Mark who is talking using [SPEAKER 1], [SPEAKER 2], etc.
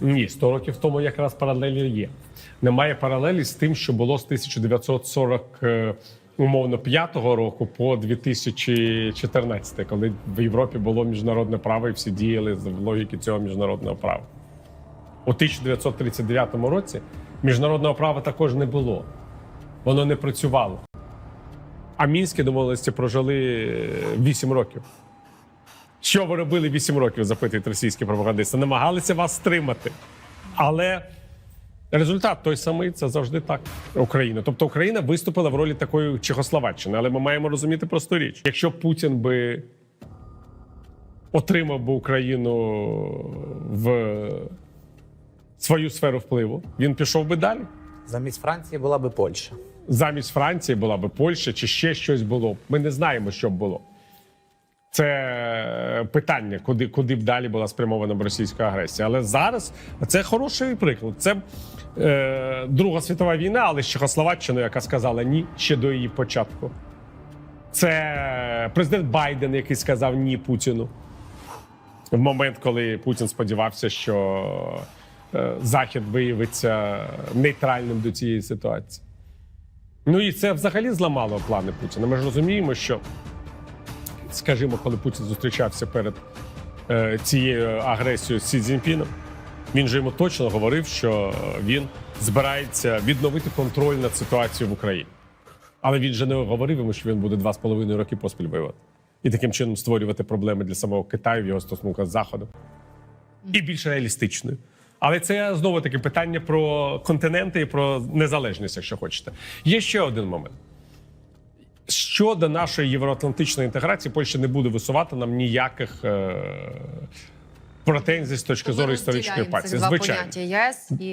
[SPEAKER 1] Ні, 100 років тому якраз паралелі є. Немає паралелі з тим, що було з 1940 е, умовно 5-го року по 2014, коли в Європі було міжнародне право і всі діяли з логіки цього міжнародного права. У 1939 році міжнародного права також не було. Воно не працювало. А мінські домовленості прожили 8 років. Що ви робили 8 років, запитують російські пропагандисти? Намагалися вас стримати. Але результат той самий це завжди так. Україна. Тобто Україна виступила в ролі такої Чехословаччини. Але ми маємо розуміти просту річ: якщо Путін би отримав би Україну в свою сферу впливу, він пішов би далі.
[SPEAKER 2] Замість Франції була би Польща.
[SPEAKER 1] Замість Франції була би Польща чи ще щось було. Ми не знаємо, що б було. Це питання, куди, куди б далі була спрямована російська агресія. Але зараз це хороший приклад. Це е, Друга світова війна, але з Чехословаччиною, яка сказала ні ще до її початку. Це президент Байден, який сказав ні Путіну. В момент, коли Путін сподівався, що е, Захід виявиться нейтральним до цієї ситуації. Ну і це взагалі зламало плани Путіна. Ми ж розуміємо, що, скажімо, коли Путін зустрічався перед е, цією агресією з Сі Цзіньпіном, він же йому точно говорив, що він збирається відновити контроль над ситуацією в Україні. Але він же не говорив йому, що він буде два з половиною роки поспіль воювати. І таким чином створювати проблеми для самого Китаю в його стосунках з Заходом. І більш реалістичною. Але це знову таки питання про континенти і про незалежність, якщо хочете. Є ще один момент. Щодо нашої євроатлантичної інтеграції, Польща не буде висувати нам ніяких е- претензій з точки зору історичної
[SPEAKER 3] два
[SPEAKER 1] Звичайно.
[SPEAKER 3] ЄС і